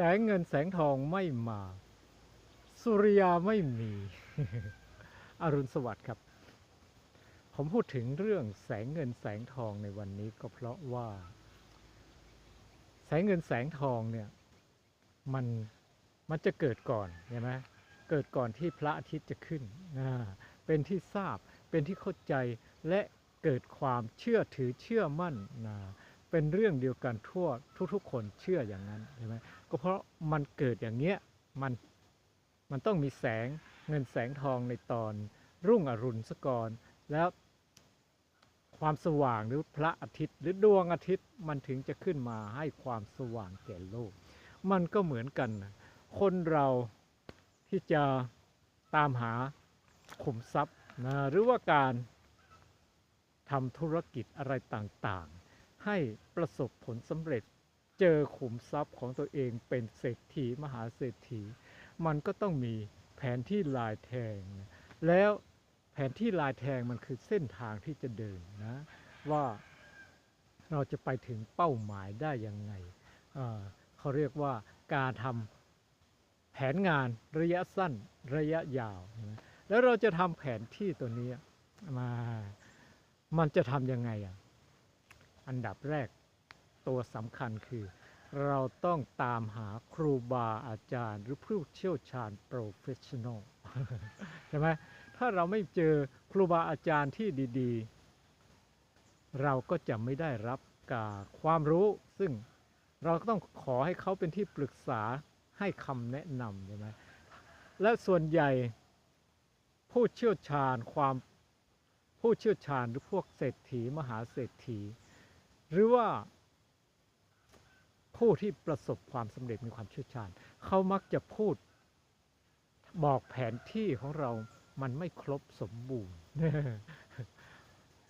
แสงเงินแสงทองไม่มา สุริยาไม่มี อรุณสวัสดิ์ครับ ผมพูดถึงเรื่องแสงเงินแสงทองในวันนี้ก็เพราะว่า แสงเงินแสงทองเนี่ย มันมันจะเกิดก่อนใช่ไหมเกิดก่อนที่พระอาทิตย์จะขึ้น เป็นที่ทราบ เป็นที่เข้าใจ และเกิดความเชื่อถือเชื่อมั่นนะเป็นเรื่องเดียวกันทั่วทุกๆ คนเชื่ออย่างนั้นใช่ไหม ก็เพราะมันเกิดอย่างเงี้ยมันมันต้องมีแสงเงินแสงทองในตอน รุ่งอรุณสกอนแล้วความสว่างหรือพระอาทิตย์ หรือดวงอาทิตย์มันถึงจะขึ้นมาให้ความสว่างแก่โลก มันก็เหมือนกันนะคนเราที่จะตามหาขุมทรัพย์นะหรือว่าการทำธุรกิจอะไรต่างๆ ให้ประสบผลสำเร็จ เจอขุมทรัพย์ของตัวเองเป็นเศรษฐีมหาเศรษฐี มันก็ต้องมีแผนที่ลายแทง แล้วแผนที่ลายแทงมันคือเส้นทางที่จะเดินนะว่าเราจะไปถึงเป้าหมายได้ยังไงเเขาเรียกว่าการทำแผนงานระยะสั้นระยะยาว แล้วเราจะทำแผนที่ตัวนี้มา มันจะทำยังไงอะ อันดับแรก ตัวสำคัญคือ เราต้องตามหาครูบาอาจารย์ หรือผู้เชี่ยวชาญโปรเฟชชั่นอลใช่ไหมถ้าเราไม่เจอครูบาอาจารย์ที่ดีๆ เราก็จะไม่ได้รับกาความรู้ ซึ่งเราก็ต้องขอให้เขาเป็นที่ปรึกษาให้คำแนะนำใช่ไหมและส่วนใหญ่ผู้เชี่ยวชาญความผู้เชี่ยวชาญหรือพวกเศรษฐีมหาเศรษฐี หรือว่า ผู้ที่ประสบความสำเร็จมีความเชี่ยวชาญ เขามักจะพูดบอกแผนที่ของเรามันไม่ครบสมบูรณ์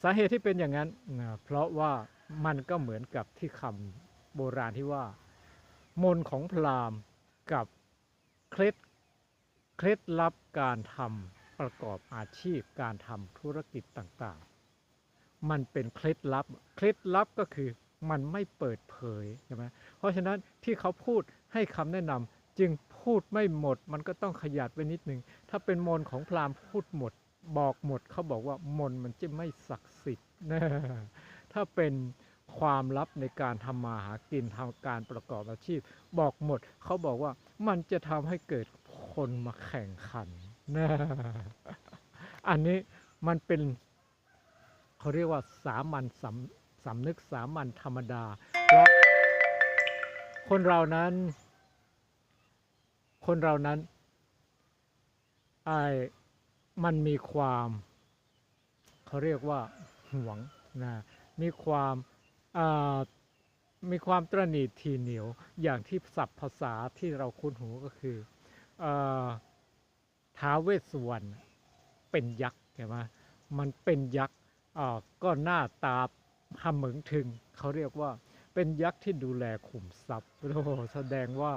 สาเหตุที่เป็นอย่างนั้น เพราะว่ามันก็เหมือนกับที่คำโบราณที่ว่า มนของพราหมณ์กับเคล็ดเคล็ดลับการทำประกอบอาชีพการทำธุรกิจต่างๆ มันเป็นเคล็ดลับ เคล็ดลับก็คือ มันไม่เปิดเผยใช่ไหมเพราะฉะนั้นที่เขาพูดให้คำแนะนำจึงพูดไม่หมด มันก็ต้องขยัดไว้นิดนึง ถ้าเป็นมนของพราหมณ์พูดหมด บอกหมดเขาบอกว่ามนมันจะไม่ศักดิ์สิทธิ์นะถ้าเป็นความลับในการทำมาหากินทำการประกอบอาชีพ บอกหมด เขาบอกว่ามันจะทำให้เกิดคนมาแข่งขันนะอันนี้มันเป็นเขาเรียกว่าสามัญสำ สำนึกสามัญธรรมดา เพราะคนเรานั้น คนเรานั้นไอ้มันมีความเขาเรียกว่าห่วงนะมีความมีความตระหนี่ทีเหนียวอย่างที่ศัพท์ภาษาที่เราคุ้นหูก็คืออท้าเวสวรรณเป็นยักษ์ใช่ไหมมันเป็นยักษ์ก็หน้าตา หำเหมึงถึง เขาเรียกว่าเป็นยักษ์ที่ดูแลขุมทรัพย์โอ้แสดงว่า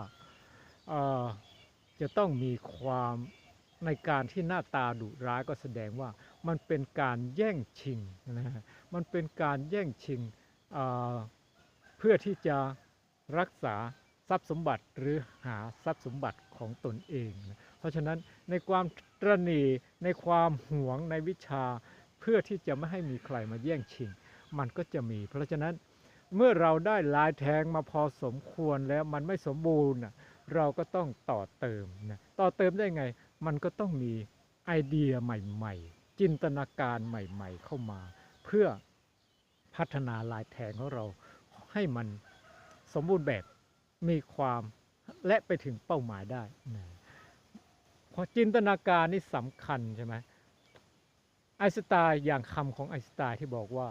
จะต้องมีความในการที่หน้าตาดุร้ายก็แสดงว่ามันเป็นการแย่งชิงนะฮะมันเป็นการแย่งชิงเพื่อที่จะรักษาทรัพย์สมบัติหรือหาทรัพย์สมบัติของตนเองนะเพราะฉะนั้นในความตระหนีในความหวงในวิชา เพื่อที่จะไม่ให้มีใครมาแย่งชิง มันก็จะมี เพราะฉะนั้นเมื่อเราได้ลายแทงมาพอสมควรแล้วมันไม่สมบูรณ์เราก็ต้องต่อเติมนะต่อเติมได้ไง มันก็ต้องมีไอเดียใหม่ ๆ จินตนาการใหม่ ๆ เข้ามา เพื่อพัฒนาลายแทงของเราให้มันสมบูรณ์แบบมีความและไปถึงเป้าหมายได้นะเพราะจินตนาการนี่สำคัญใช่ไหมไอสไตล์อย่างคำของไอสไตล์ที่บอกว่า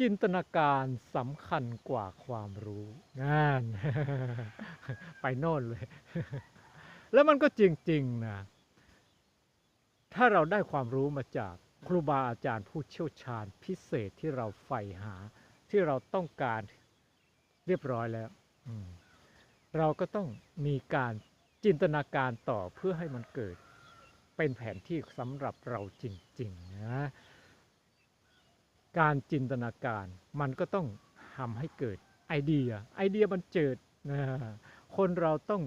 จินตนาการสำคัญกว่าความรู้นั่นไปโน่นเลย แล้วมันก็จริงๆนะ ถ้าเราได้ความรู้มาจากครูบาอาจารย์ผู้เชี่ยวชาญพิเศษที่เราใฝ่หา ที่เราต้องการเรียบร้อยแล้ว เราก็ต้องมีการจินตนาการต่อเพื่อให้มันเกิด เป็นแผนที่สำหรับเราจริง ๆ นะ การจินตนาการ มันก็ต้องทำให้เกิดไอเดีย ไอเดียมันเจิดนะคนเราต้อง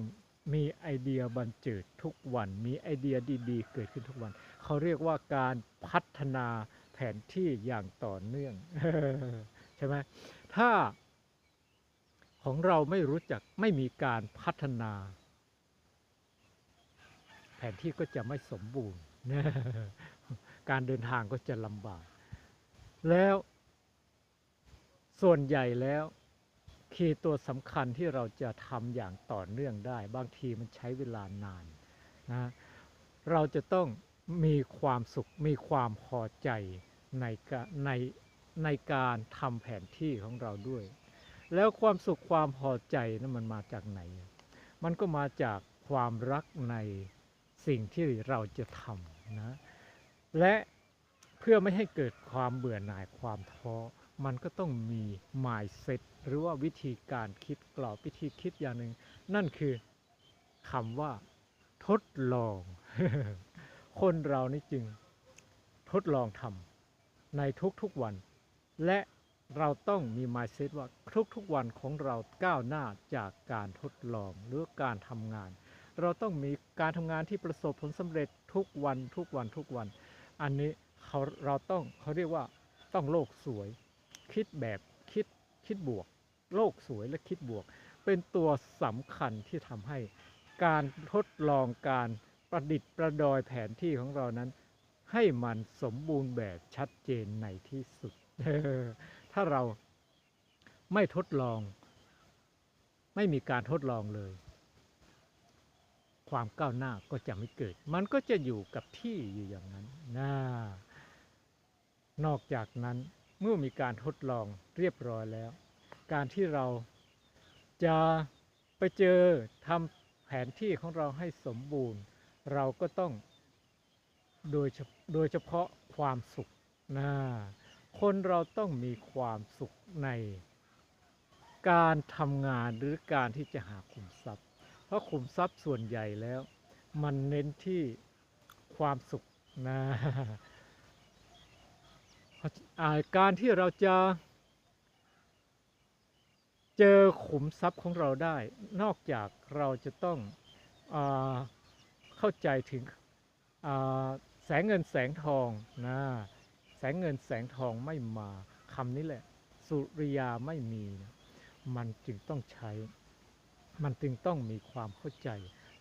มีไอเดียบันเจิดทุกวัน มีไอเดียดีๆ เกิดขึ้นทุกวัน เขาเรียกว่าการพัฒนาแผนที่อย่างต่อเนื่องใช่ไหมถ้าของเราไม่รู้จักไม่มีการพัฒนา แผนที่ก็จะไม่สมบูรณ์ การเดินทางก็จะลำบาก แล้ว ส่วนใหญ่แล้ว คีย์ตัวสำคัญที่เราจะทำอย่างต่อเนื่องได้ บางทีมันใช้เวลานานนะเราจะต้องมีความสุขมีความพอใจในในในการทำแผนที่ของเราด้วย แล้วความสุขความพอใจนั้นมันมาจากไหน มันก็มาจากความรักในสิ่งที่เราจะทำนะ และ เพื่อไม่ให้เกิดความเบื่อหน่ายความท้อมันก็ต้องมี mindset หรือว่าวิธีการคิดกรอบวิธีคิดอย่างหนึ่ง นั่นคือคำว่า ทดลอง คนเรานี่จึงทดลองทำในทุกๆวัน และเราต้องมี mindset ว่าทุกๆวันของเราก้าวหน้าจากการทดลองหรือการทำงาน เราต้องมีการทำงานที่ประสบผลสำเร็จทุกวันทุกวันทุกวัน อันนี้ เขาเราต้องเขาเรียกว่าต้องโลกสวย คิดแบบคิดคิดบวก โลกสวยและคิดบวก เป็นตัวสำคัญที่ทำให้การทดลองการประดิษฐ์ประดอยแผนที่ของเรานั้น ให้มันสมบูรณ์แบบชัดเจนในที่สุด ถ้าเราไม่ทดลอง ไม่มีการทดลองเลย ความก้าวหน้าก็จะไม่เกิด มันก็จะอยู่กับที่อยู่อย่างนั้นนะ นอกจากนั้นเมื่อมีการทดลองเรียบร้อยแล้ว การที่เราจะไปเจอทำแผนที่ของเราให้สมบูรณ์ เราก็ต้องโดยโดยเฉพาะความสุขนะคนเราต้องมีความสุขในการทำงานหรือการที่จะหาขุมทรัพย์ เพราะขุมทรัพย์ส่วนใหญ่แล้ว มันเน้นที่ความสุขนะ การที่เราจะเจอขุมทรัพย์ของเราได้ นอกจากเราจะต้องอเข้าใจถึงแสงเงินแสงทองนะแสงเงินแสงทองไม่มาคำนี้แหละ สุริยาไม่มีนะมันจึงต้องใช้ มันจึงต้องมีความเข้าใจ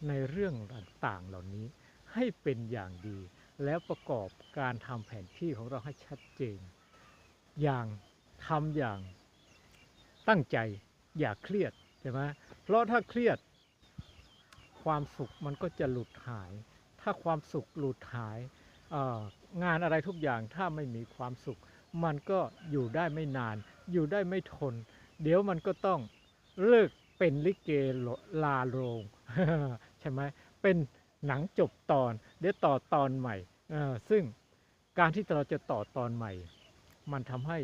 ในเรื่องต่างๆเหล่านี้ให้เป็นอย่างดี แล้วประกอบการทำแผนที่ของเราให้ชัดเจน อย่างทำอย่างตั้งใจอย่าเครียดใช่ไหมเพราะถ้าเครียด ความสุขมันก็จะหลุดหาย ถ้าความสุขหลุดหายงานอะไรทุกอย่างถ้าไม่มีความสุข มันก็อยู่ได้ไม่นาน อยู่ได้ไม่ทน เดี๋ยวมันก็ต้องเลิกเป็นลิเกลาโรงใช่ไหมเป็น หนังจบตอนเดี๋ยวต่อตอนใหม่ซึ่งการที่เราจะต่อตอนใหม่ มันทำให้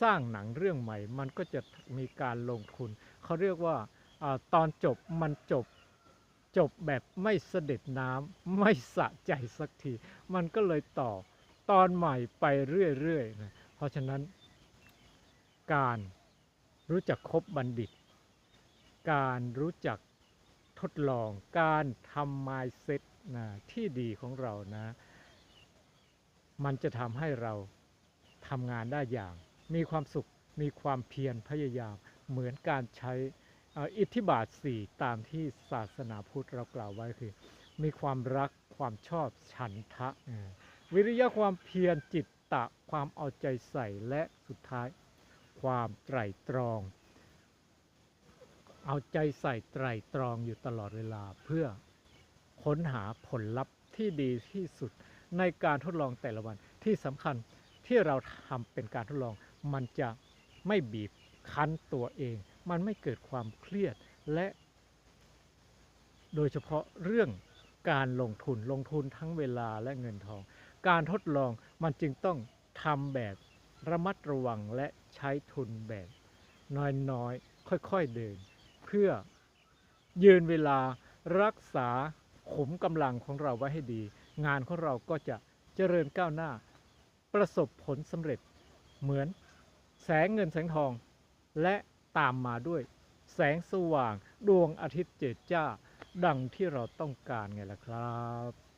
สร้างหนังเรื่องใหม่ มันก็จะมีการลงทุน เขาเรียกว่าอตอนจบมันจบจบแบบไม่เสด็จน้ำไม่สะใจสักที มันก็เลยต่อตอนใหม่ไปเรื่อยๆนะเพราะฉะนั้น การรู้จักคบบัณฑิต การรู้จัก ทดลองการทำ mindset นะที่ดีของเรานะ มันจะทำให้เราทำงานได้อย่าง มีความสุขมีความเพียรพยายาม เหมือนการใช้อ,อิทธิบาทสี่ตามที่ศาสนาพุทธเรากล่าวไว้คือ มีความรักความชอบฉันทะ วิริยะความเพียรจิตตะความเอาใจใส่และสุดท้าย ความไตรตรอง เอาใจใส่ไตรตรองอยู่ตลอดเวลาเพื่อค้นหาผลลัพธ์ที่ดีที่สุดในการทดลองแต่ละวันที่สำคัญที่เราทำเป็นการทดลอง มันจะไม่บีบคั้นตัวเอง มันไม่เกิดความเครียดและ โดยเฉพาะเรื่องการลงทุนลงทุนทั้งเวลาและเงินทอง การทดลองมันจึงต้องทำแบบระมัดระวังและใช้ทุนแบบ น้อยๆ ค่อยๆเดิน พื่อยืนเวลารักษาขุมกำลังของเราไว้ให้ดี งานของเราก็จะเจริญก้าวหน้า ประสบผลสำเร็จเหมือนแสงเงินแสงทอง และตามมาด้วย แสงสว่างดวงอาทิตย์เจิดจ้า ดังที่เราต้องการไงล่ะครับ